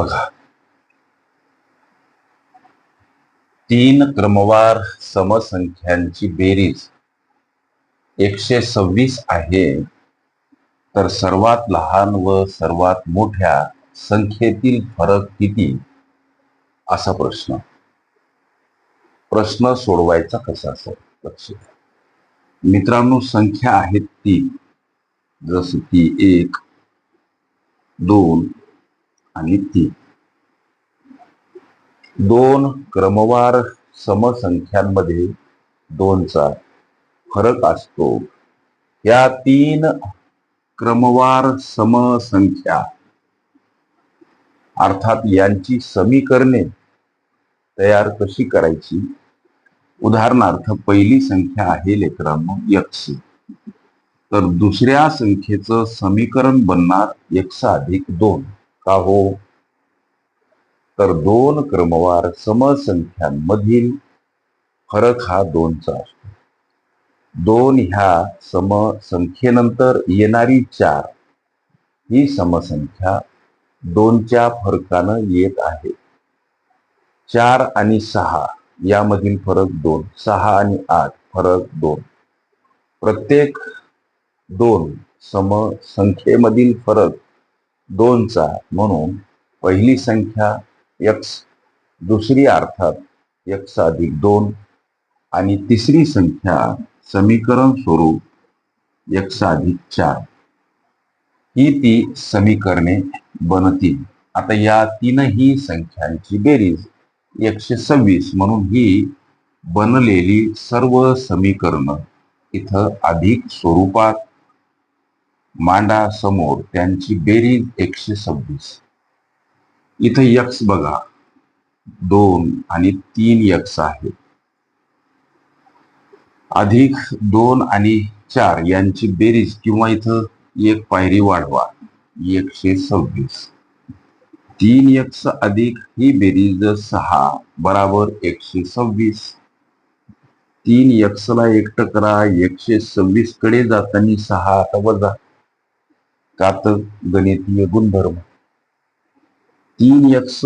बघा. तीन क्रमवार समसंख्यांची बेरीज एकशे सव्वीस आहे. तर सर्वात लहान व सर्वात मोठ्या संख्येतील फरक किती? असा प्रश्न. प्रश्न सोडवायचा कसा असेल लक्ष द्या. मित्रांनो संख्या आहेत तीन. जसं की एक दोन आणि तीन दोन क्रमवार समसंख्यांमध्ये दोनचा फरक असतो. या तीन क्रमवार समसंख्या अर्थात यांची समीकरणे तयार कशी करायची? उदाहरणार्थ पहिली संख्या आहे लेकरांनो यक्ष तर दुसऱ्या संख्येचं समीकरण बनणार यक्ष अधिक दोन. का हो तर दोन क्रमवार समसंख्यांमधील फरक हा दोनचा असतो. दोन ह्या समसंख्येनंतर येणारी चार ही समसंख्या दोनच्या फरकानं येत आहे. चार आणि सहा यामधील फरक दोन सहा आणि आठ फरक दोन. प्रत्येक दोन समसंख्येमधील फरक दोनचा म्हणून पहिली संख्या यक्स दुसरी अर्थात यक्स अधिक दोन आणि तिसरी संख्या समीकरण स्वरूप यक्स अधिक चार. ही ती समीकरणे बनतील. आता या तीनही संख्यांची बेरीज एकशे सव्वीस म्हणून ही बनलेली सर्व समीकरण इथं अधिक स्वरूपात मांडा समोर त्यांची बेरीज एकशे सव्वीस. इथं यक्स बघा. दोन आणि तीन यक्स आहेत. अधिक दोन आणि चार यांची बेरीज किंवा इथं एक पायरी वाढवा. एकशे सव्वीस. तीन यक्स अधिक ही बेरीज सहा बराबर एकशे सव्वीस. तीन यक्सला एकट करा एकशे सव्वीसकडे जाताना सहा आता वजा. का गणितीय गुणधर्म. तीन यक्स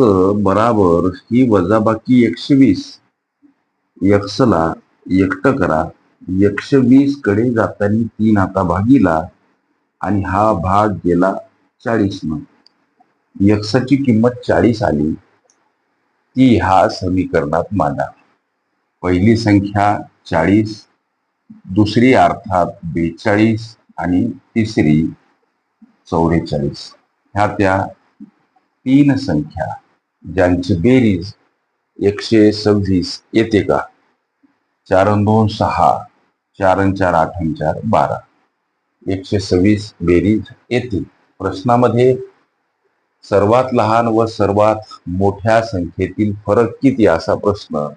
बराबर ही वजाबाकी एकशे वीस यक्सला एकटं करा. एकशे वीसकडे जाताना तीन आता भागीला आणि हा भाग गेला चाळीस न. किंमत चाळीस आली. ती ह्या समीकरणात मांडा. पहिली संख्या चाळीस दुसरी अर्थात बेचाळीस आणि तिसरी चौवेचाळीस. ह्या त्या तीन संख्या ज्यांची बेरीज एकशे सव्वीस येते का? चार दोन सहा चार चार आठ चार बारा. एकशे सव्वीस बेरीज येते. प्रश्नामध्ये सर्वात लहान व सर्वात मोठ्या संख्येतील फरक किती? असा प्रश्न.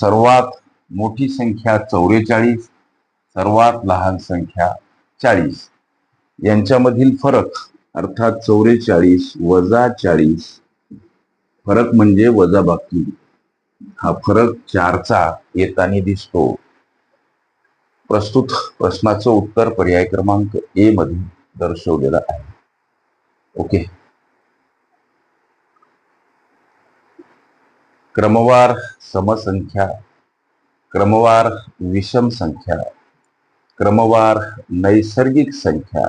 सर्वात मोठी संख्या चौवेचाळीस सर्वात लहान संख्या चाळीस. यांच्यामधील फरक अर्थात चौवेचाळीस वजा चाळीस फरक म्हणजे वजा बाकी. हा फरक चारचा येताना दिसतो. प्रस्तुत प्रश्नाचं उत्तर पर्याय क्रमांक ए मध्ये दर्शवलेलं आहे. ओके. क्रमवार समसंख्या क्रमवार विषम संख्या क्रमवार नैसर्गिक संख्या